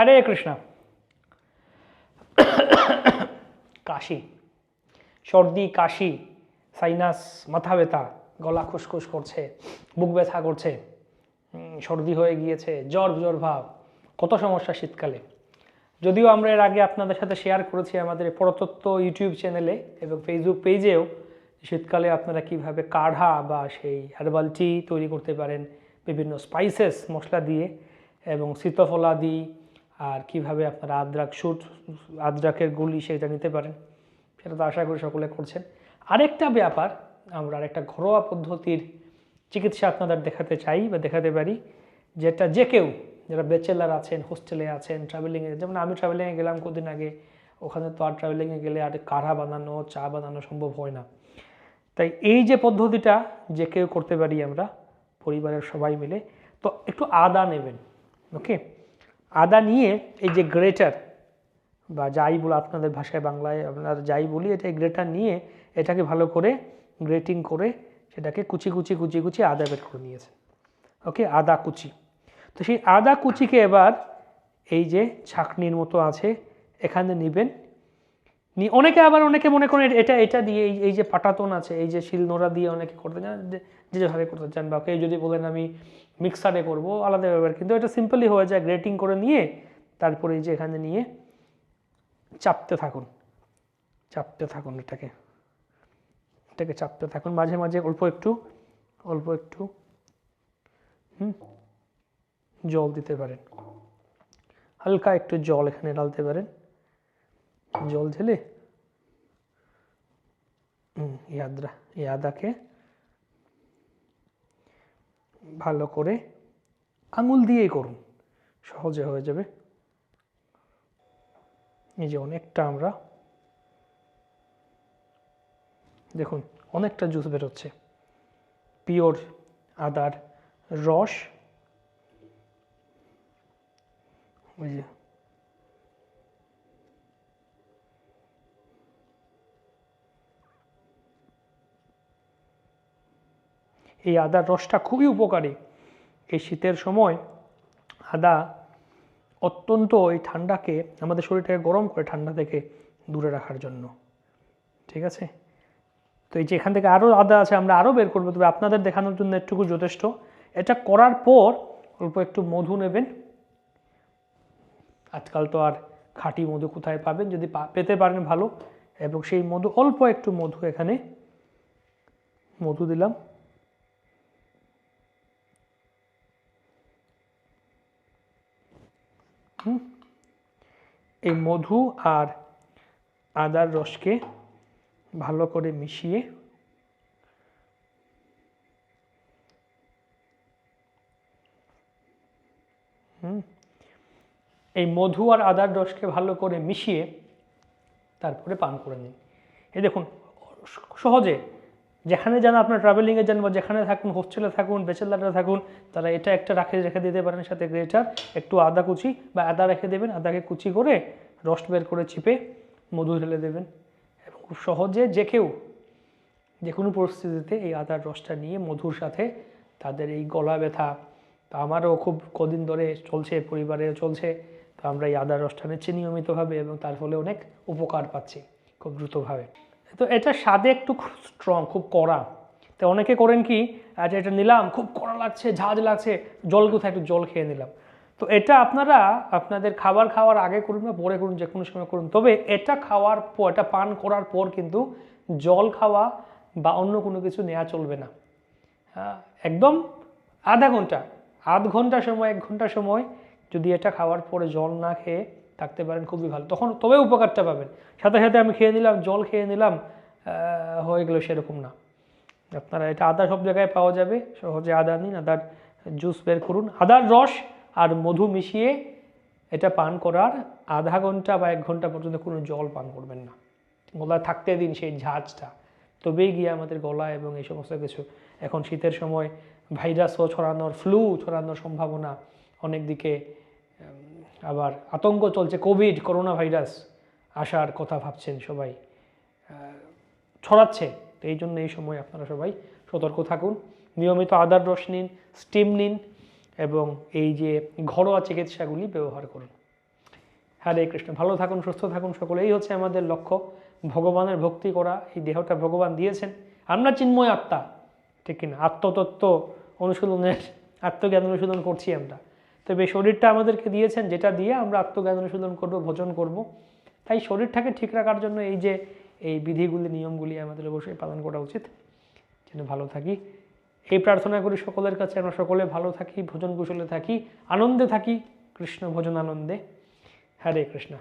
হরে কৃষ্ণ কাশি সর্দি কাশি সাইনাস মাথা ব্যথা গলা খুসখুস করছে বুক ব্যথা করছে সর্দি হয়ে গিয়েছে জ্বর জ্বর ভাব কত সমস্যা শীতকালে যদিও আমরা এর আগে আপনাদের সাথে শেয়ার করেছি আমাদের পরতত্ত্ব ইউটিউব চ্যানেলে এবং ফেসবুক পেজেও শীতকালে আপনারা কীভাবে কাঢ়া বা সেই হার্বাল টি তৈরি করতে পারেন বিভিন্ন স্পাইসেস মশলা দিয়ে এবং শীতফলাদি আর কীভাবে আপনারা আদ্রাক শুট আদ্রাকের গুলি সেটা নিতে পারেন, সেটা তো আশা করি সকলে করছেন। আরেকটা ব্যাপার, আমরা আরেকটা ঘরোয়া পদ্ধতির চিকিৎসা আপনাদের দেখাতে চাই বা দেখাতে পারি, যেটা যে কেউ, যারা ব্যাচেলার আছেন হোস্টেলে আছেন ট্রাভেলিংয়ে যেমন আমি ট্রাভেলিংয়ে গেলাম কদিন আগে, ওখানে তো আর ট্রাভেলিংয়ে গেলে আর কাঢ়া বানানো, চা বানানো সম্ভব হয় না। তাই এই যে পদ্ধতিটা যে কেউ করতে পারি আমরা, পরিবারের সবাই মিলে, তো একটু আদা নেবেন ওকে আদা নিয়ে এই যে গ্রেটার বা যাই বলো আপনাদের ভাষায় বাংলায় আপনার যাই বলি, এটা গ্রেটার নিয়ে এটাকে ভালো করে গ্রেটিং করে সেটাকে কুচি কুচি কুচি কুচি আদা বের করে নিয়েছে। ওকে? আদা কুচি। তো সেই আদা কুচিকে এবার এই যে ছাকনির মতো আছে, এখানে নেবেন। নিয়ে অনেকে আবার অনেকে মনে করেন এটা এটা দিয়ে এই এই যে পাটাতন আছে, এই যে শিলনোড়া দিয়ে অনেকে করতে চান যে- যেভাবে করতে চান বা কেউ যদি বলেন আমি মিক্সারে করব, আলাদা ব্যাপার। কিন্তু এটা সিম্পলি হয়ে যায় গ্রেটিং করে নিয়ে তারপরে এই যে এখানে নিয়ে চাপতে থাকুন। চাপতে থাকুন এটাকে। এটাকে চাপতে থাকুন। মাঝে মাঝে অল্প একটু অল্প একটু, হুম, জল দিতে পারেন। হালকা একটু জল এখানে ঢালতে পারেন। জল ঢেলে এই আদাকে ভালো করে আঙুল দিয়েই করুন। সহজে হয়ে যাবে। এই যে অনেকটা আমরা দেখুন, অনেকটা জুস বেরোচ্ছে। পিওর আদার রস। ওই যে এই আদার রসটা খুবই উপকারী। এই শীতের সময় আদা অত্যন্ত এই ঠান্ডাকে আমাদের শরীরটাকে গরম করে ঠান্ডা থেকে দূরে রাখার জন্য। ঠিক আছে? তো এই যে এখান থেকে আরও আদা আছে, আমরা আরও বের করব। তবে আপনাদের দেখানোর জন্য একটুকু যথেষ্ট। এটা করার পর অল্প একটু মধু নেবেন। আজকাল তো আর খাঁটি মধু কোথায় পাবেন? যদি পেতে পারেন ভালো। এবং সেই মধু অল্প একটু মধু এখানে মধু দিলাম। এই মধু আর আদার রসকে ভালো করে মিশিয়ে। এই মধু আর আদার রসকে ভালো করে মিশিয়ে তারপরে পান করে নিন এই দেখুন, সহজে যেখানে যান আপনার ট্রাভেলিংয়ে যান বা যেখানে থাকুন হোস্টেলে থাকুন ব্যাচেলাররা থাকুন তারা এটা একটা রাখে, রেখে দিতে পারেন সাথে গ্রেটার একটু আদা কুচি বা আদা রেখে দেবেন, আদাকে কুচি করে রস বের করে চিপে মধু ঢেলে দেবেন। এবং খুব সহজে যে কেউ যে কোনো পরিস্থিতিতে এই আদার রসটা নিয়ে মধুর সাথে তাদের এই গলা ব্যথা, তা আমারও খুব কদিন ধরে চলছে পরিবারেও চলছে, তো আমরা এই আদার রসটা নিচ্ছি নিয়মিতভাবে এবং তার ফলে অনেক উপকার পাচ্ছি খুব দ্রুতভাবে। তো এটা স্বাদে একটু খুব স্ট্রং খুব কড়া। তো অনেকে করেন কি আচ্ছা এটা নিলাম, খুব কড়া লাগছে, ঝাঁজ লাগছে, জল কোথায়, একটু জল খেয়ে নিলাম। তো এটা আপনারা আপনাদের খাবার খাওয়ার আগে করুন বা পরে করুন যে কোনো সময় করুন। তবে এটা খাওয়ার পর এটা পান করার পর কিন্তু জল খাওয়া বা অন্য কোনো কিছু নেওয়া চলবে না। একদম আধা ঘণ্টা, আধ ঘণ্টা সময়, এক ঘণ্টা সময় যদি এটা খাওয়ার পরে জল না খেয়ে থাকতে পারেন, খুবই ভালো। তখন তবে উপকারটা পাবেন। সাথে সাথে আমি খেয়ে নিলাম, জল খেয়ে নিলাম হয়ে গেল সেরকম না। আপনারা এটা আদা সব জায়গায় পাওয়া যাবে, সহজে আদা নিন, আদার জুস বের করুন। আদার রস আর মধু মিশিয়ে এটা পান করার আধা ঘণ্টা বা এক ঘণ্টা পর্যন্ত কোনো জল পান করবেন না। গলায় থাকতে দিন সেই ঝাঁজটা। তবেই গিয়ে আমাদের গলা এবং এই সমস্ত কিছু। এখন শীতের সময় ভাইরাসও ছড়ানোর ফ্লু ছড়ানোর সম্ভাবনা অনেক দিকে আবার আতঙ্ক চলছে কোভিড করোনা ভাইরাস আসার কথা ভাবছেন সবাই। ছড়াচ্ছে। তো এই জন্য এই সময় আপনারা সবাই সতর্ক থাকুন। নিয়মিত আদার রস নিন স্টিম নিন এবং এই যে ঘরোয়া চিকিৎসাগুলি ব্যবহার করুন। হরে কৃষ্ণ। ভালো থাকুন, সুস্থ থাকুন সকলেই। হচ্ছে আমাদের লক্ষ্য। ভগবানের ভক্তি করা। এই দেহটা ভগবান দিয়েছেন। আমরা চিন্ময় আত্মা। ঠিক কিনা? আত্মতত্ত্ব অনুশীলনের, আত্মজ্ঞান অনুশীলন করছি আমরা। তবে শরীরটা আমাদেরকে দিয়েছেন, যেটা দিয়ে আমরা আত্মজ্ঞান অনুশীলন করব, ভোজন করব। তাই শরীরটাকে ঠিক রাখার জন্য এই যে, এই বিধিগুলি, নিয়মগুলি আমাদের অবশ্যই পালন করা উচিত। যেন ভালো থাকি। এই প্রার্থনা করি সকলের কাছে, আমরা সকলে ভালো থাকি, ভোজন কুশলে থাকি, আনন্দে থাকি। কৃষ্ণ ভোজন আনন্দে হরে কৃষ্ণ।